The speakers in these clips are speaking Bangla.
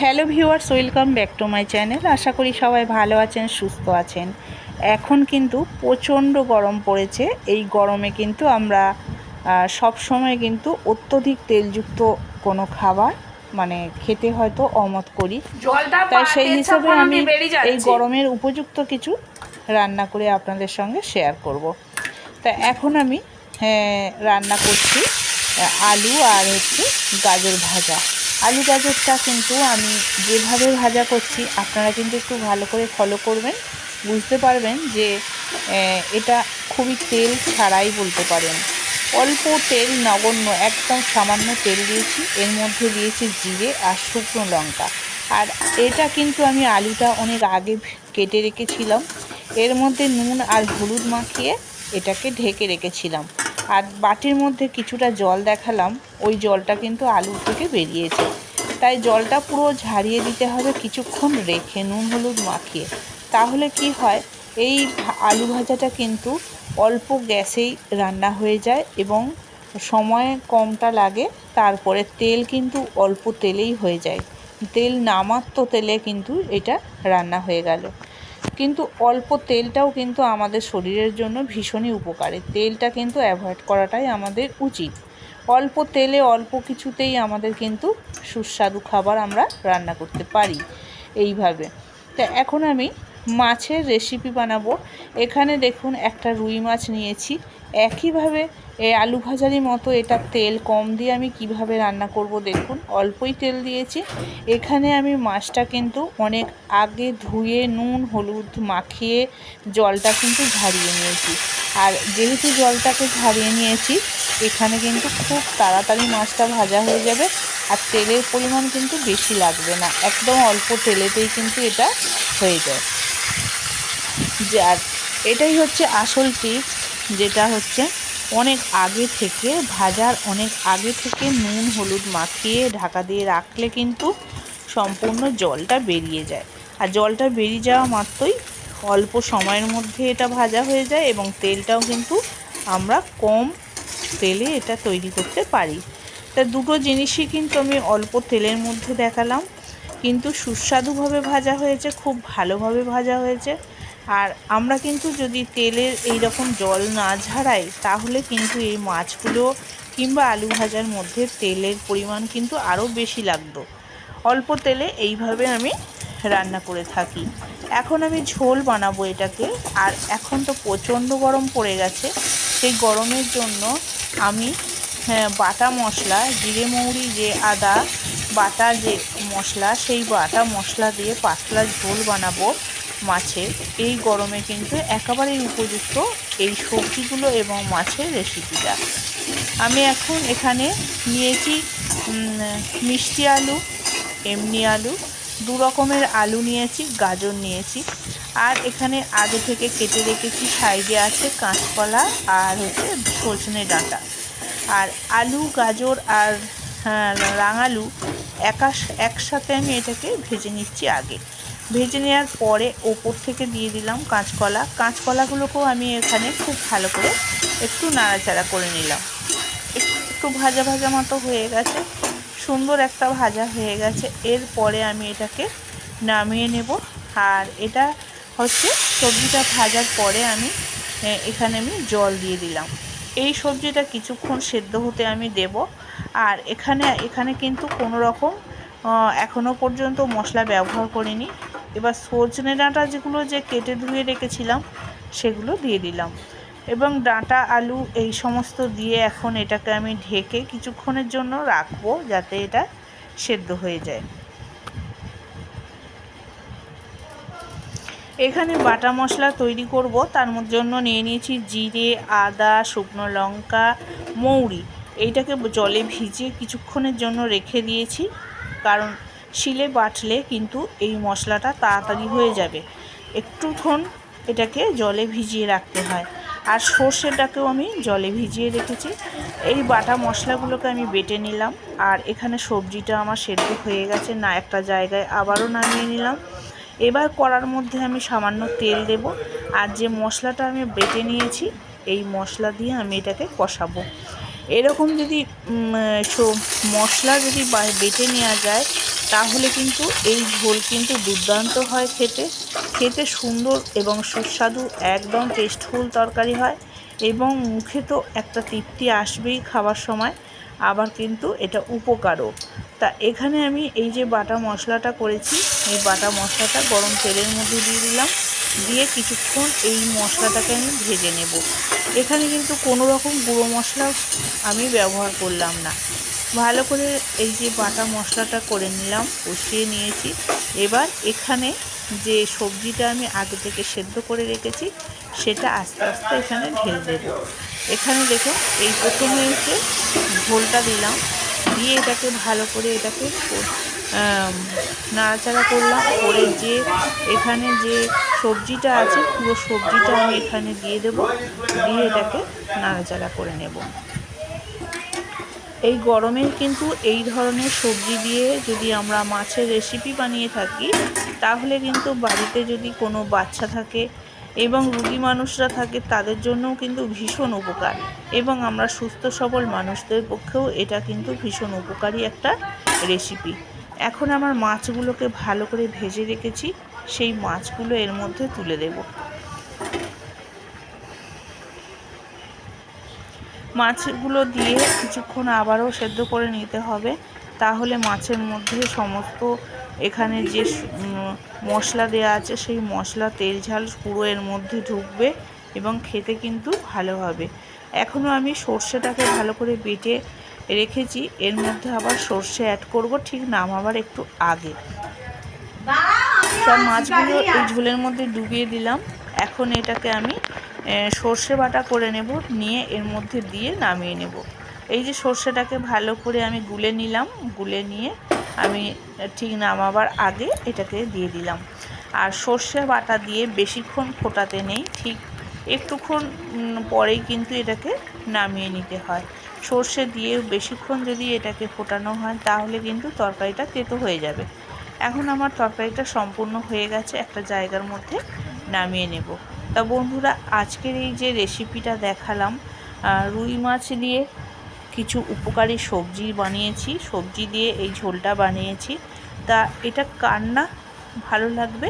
Hello viewers welcome back to my channel আশা করি সবাই ভালো আছেন সুস্থ আছেন। এখন কিন্তু প্রচণ্ড গরম পড়েছে। এই গরমে কিন্তু আমরা সব সময় কিন্তু অত্যধিক তেলযুক্ত কোনো খাবার মানে খেতে হয়তো অমত করি। তাই সেই হিসাবে আমি। এই গরমের উপযুক্ত কিছু রান্না করে আপনাদের সঙ্গে শেয়ার করব। তা এখন আমি হ্যাঁ, রান্না করছি আলু আর হচ্ছে গাজর ভাজা। আলু গাজরটা কিন্তু আমি যেভাবে ভাজা করছি, আপনারা কিন্তু একটু ভালো করে ফলো করবেন। বুঝতে পারবেন যে এটা খুবই তেল ছাড়াই বলতে পারেন। অল্প তেল, নগণ্য, একদম সামান্য তেল দিয়েছি। এর মধ্যে দিয়েছি জিরে আর শুকনো লঙ্কা। আর এটা কিন্তু আমি আলুটা অনেক আগে কেটে রেখেছিলাম। এর মধ্যে নুন আর হলুদ মাখিয়ে এটাকে ঢেকে রেখেছিলাম। আর বাটির মধ্যে কিছুটা জল দেখালাম, ওই জলটা কিন্তু আলু থেকে বেরিয়েছে। তাই জলটা পুরো ঝারিয়ে দিতে হবে, কিছুক্ষণ রেখে নুন, হলুদ মাখিয়ে। তাহলে কি হয়, এই আলু ভাজাটা কিন্তু অল্প গ্যাসেই রান্না হয়ে যায় এবং সময় কমটা লাগে, তারপরে তেল কিন্তু অল্প তেলেই হয়ে যায়। তেল নামাত্ম তেলে কিন্তু এটা রান্না হয়ে গেল। কিন্তু অল্প তেলটাও কিন্তু আমাদের শরীরের জন্য ভীষণই উপকারী। তেলটা কিন্তু অ্যাভয়েড করাটাই আমাদের উচিত। অল্প তেলে অল্প কিছুতেই আমাদের কিন্তু সুস্বাদু খাবার আমরা রান্না করতে পারি এইভাবে। তা এখন আমি মাছের রেসিপি বানাবো। এখানে দেখুন একটা রুই মাছ নিয়েছি। একইভাবে এই আলু ভাজারই মতো এটা তেল কম দিয়ে আমি কীভাবে রান্না করব দেখুন, অল্পই তেল দিয়েছি। এখানে আমি মাছটা কিন্তু অনেক আগে ধুয়ে নুন, হলুদ মাখিয়ে জলটা কিন্তু ঝারিয়ে নিয়েছি। আর যেহেতু জলটাকে ঝারিয়ে নিয়েছি, এখানে কিন্তু খুব তাড়াতাড়ি মাছটা ভাজা হয়ে যাবে আর তেলের পরিমাণ কিন্তু বেশি লাগবে না। একদম অল্প তেলেতেই কিন্তু এটা হয়ে যায়। যে আর এটাই হচ্ছে আসল টিপস। যেটা হচ্ছে অনেক আগে থেকে, ভাজার অনেক আগে থেকে নুন, হলুদ মাখিয়ে ঢাকা দিয়ে রাখলে কিন্তু সম্পূর্ণ জলটা বেরিয়ে যায়। আর জলটা বেরিয়ে যাওয়া মাত্রই অল্প সময়ের মধ্যে এটা ভাজা হয়ে যায় এবং তেলটাও কিন্তু আমরা কম তেলে এটা তৈরি করতে পারি। তা দুটো জিনিসই কিন্তু আমি অল্প তেলের মধ্যে দেখালাম। কিন্তু সুস্বাদুভাবে ভাজা হয়েছে, খুব ভালোভাবে ভাজা হয়েছে। আর আমরা কিন্তু যদি তেলের এই রকম জল না ঝাড়াই তাহলে কিন্তু এই মাছগুলো কিংবা আলু ভাজার মধ্যে তেলের পরিমাণ কিন্তু আরও বেশি লাগতো। অল্প তেলে এইভাবে আমি রান্না করে থাকি। এখন আমি ঝোল বানাবো এটাকে আর এখন তো প্রচণ্ড গরম পড়ে গেছে সেই গরমের জন্য আমি হ্যাঁ, বাটা মশলা জিরে মৌরি যে আদা বাটা যে মশলা সেই বাটা মশলা দিয়ে পাতলা ঝোল বানাবো। মাছের এই গরমে কিন্তু একেবারেই উপযুক্ত এই সবজিগুলো এবং মাছের রেসিপিটা আমি এখন এখানে নিয়েছি মিষ্টি আলু এমনি আলু দু রকমের আলু নিয়েছি গাজর নিয়েছি। আর এখানে আগে থেকে কেটে রেখেছি সাইডে আছে কাঁচকলা আর হচ্ছে সজনে ডাঁটা। আর আলু গাজর আর হ্যাঁ, রাঙালু একা একসাথে আমি এটাকে ভেজে নিচ্ছি আগে। ভেজে নেওয়ার পরে ওপর থেকে দিয়ে দিলাম কাঁচকলা। কাঁচকলাগুলোকেও আমি এখানে খুব ভালো করে একটু নাড়াচাড়া করে নিলাম। একটু ভাজা ভাজা মতো হয়ে গেছে। সুন্দর একটা ভাজা হয়ে গেছে। এরপরে আমি এটাকে নামিয়ে নেব। আর এটা হচ্ছে সবজিটা ভাজার পরে আমি এখানে আমি জল দিয়ে দিলাম। এই সবজিটা কিছুক্ষণ সেদ্ধ হতে আমি দেব। আর এখানে এখানে কিন্তু কোনো রকম এখনও পর্যন্ত মশলা ব্যবহার করিনি। এবার সজনে ডাঁটা যেগুলো যে কেটে ধুয়ে রেখেছিলাম, সেগুলো দিয়ে দিলাম। এবং ডাঁটা, আলু এই সমস্ত দিয়ে এখন এটাকে আমি ঢেকে কিছুক্ষণের জন্য রাখব যাতে এটা সেদ্ধ হয়ে যায়। এখানে বাটা মশলা তৈরি করব। তার জন্য নিয়ে নিয়েছি জিরে, আদা, শুকনো লঙ্কা, মৌরি। এইটাকে জলে ভিজিয়ে কিছুক্ষণের জন্য রেখে দিয়েছি। কারণ শিলে বাটলে কিন্তু এই মশলাটা তাড়াতাড়ি হয়ে যাবে। একটুক্ষণ এটাকে জলে ভিজিয়ে রাখতে হয়। আর সর্ষেটাকেও আমি জলে ভিজিয়ে রেখেছি। এই বাটা মশলাগুলোকে আমি বেটে নিলাম। আর এখানে সবজিটা আমার সেদ্ধ হয়ে গেছে, না একটা জায়গায় আবারও নামিয়ে নিলাম। এবার কড়ার মধ্যে আমি সামান্য তেল দেব। আর যে মশলাটা আমি বেটে নিয়েছি, এই মশলা দিয়ে আমি এটাকে কষাবো। এরকম যদি মশলা যদি বেটে নেওয়া যায়, তাহলে কিন্তু এই ঝোল কিন্তু দুর্দান্ত হয় খেতে। খেতে সুন্দর এবং সুস্বাদু, একদম টেস্টফুল তরকারি হয় এবং মুখে তো একটা তৃপ্তি আসবেই খাওয়ার সময়, আবার কিন্তু এটা উপকারও। তা এখানে আমি এই যে বাটা মশলাটা করেছি, এই বাটা মশলাটা গরম তেলের মধ্যে দিয়ে দিলাম। দিয়ে কিছুক্ষণ এই মশলাটাকে আমি ভেজে নেব। এখানে কিন্তু কোনো রকম গুঁড়ো মশলা আমি ব্যবহার করলাম না। ভালো করে এই যে বাটা মশলাটা করে নিলাম, কষিয়ে নিয়েছি। এবার এখানে যে সবজিটা আমি আগে থেকে সেদ্ধ করে রেখেছি, সেটা আস্তে আস্তে এখানে ঢেলে দেব। এখানে দেখো এই প্রথমে এসে ঝোলটা দিলাম, দিয়ে এটাকে ভালো করে এটাকে নাড়াচাড়া করলাম। করে যে এখানে যে সবজিটা আছে, পুরো সবজিটা আমি এখানে দিয়ে দেব। দিয়ে এটাকে নাড়াচাড়া করে নেব। এই গরমে কিন্তু এই ধরনের সবজি দিয়ে যদি আমরা মাছের রেসিপি বানিয়ে থাকি, তাহলে কিন্তু বাড়িতে যদি কোনো বাচ্চা থাকে এবং রুগী মানুষরা থাকে, তাদের জন্যও কিন্তু ভীষণ উপকার। এবং আমরা সুস্থ সবল মানুষদের পক্ষেও এটা কিন্তু ভীষণ উপকারী একটা রেসিপি এখন আমার মাছগুলোকে ভালো করে ভেজে রেখেছি, সেই মাছগুলো এর মধ্যে তুলে দেবো। মাছগুলো দিয়ে কিছুক্ষণ আবারও সেদ্ধ করে নিতে হবে, তাহলে মাছের মধ্যে সমস্ত এখানে যে মশলা দেওয়া আছে, সেই মশলা, তেল, ঝাল পুরো এর মধ্যে ঢুকবে এবং খেতে কিন্তু ভালো হবে। এখনও আমি সর্ষেটাকে ভালো করে বেটে রেখেছি, এর মধ্যে আবার সর্ষে অ্যাড করব, ঠিক নামাবার একটু আগে। তা মাছগুলো এই ঝোলের মধ্যে ডুবিয়ে দিলাম। এখন এটাকে আমি সর্ষে বাটা করে নেব, নিয়ে এর মধ্যে দিয়ে নামিয়ে নেব। এই যে সর্ষেটাকে ভালো করে আমি গুলে নিলাম, গুলে নিয়ে আমি, ঠিক নামাবার আগে এটাকে দিয়ে দিলাম। আর সর্ষে বাটা দিয়ে বেশিক্ষণ ফোটাতে নেই, ঠিক একটুক্ষণ পরেই কিন্তু এটাকে নামিয়ে নিতে হয়। সর্ষে দিয়ে বেশিক্ষণ যদি এটাকে ফোটানো হয়, তাহলে কিন্তু তরকারিটা তেতো হয়ে যাবে। এখন আমার তরকারিটা সম্পূর্ণ হয়ে গেছে, একটা জায়গার মধ্যে নামিয়ে নেব। তা বন্ধুরা, আজকের এই যে রেসিপিটা দেখালাম রুই মাছ দিয়ে কিছু উপকারী সবজি বানিয়েছি। সবজি দিয়ে এই ঝোলটা বানিয়েছি। তা এটা কার না ভালো লাগবে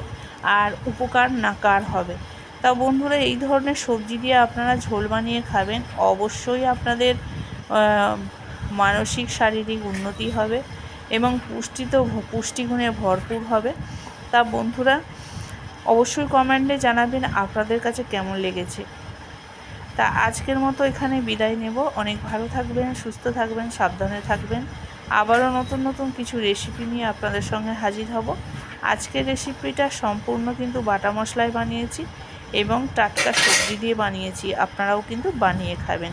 আর উপকার না কার হবে? তা বন্ধুরা, এই ধরনের সবজি দিয়ে আপনারা ঝোল বানিয়ে খাবেন। অবশ্যই আপনাদের মানসিক, শারীরিক উন্নতি হবে এবং পুষ্টি তো পুষ্টিগুণে ভরপুর হবে। তা বন্ধুরা, অবশ্যই কমেন্টে জানাবেন আপনাদের কাছে কেমন লেগেছে। তা আজকের মতো এখানে বিদায় নেব। অনেক ভালো থাকবেন, সুস্থ থাকবেন, সাবধানে থাকবেন। আবারও নতুন নতুন কিছু রেসিপি নিয়ে আপনাদের সঙ্গে হাজির হব। আজকের রেসিপিটা সম্পূর্ণ কিন্তু বাটা মশলায় বানিয়েছি এবং টাটকা সবজি দিয়ে বানিয়েছি। আপনারাও কিন্তু বানিয়ে খাবেন।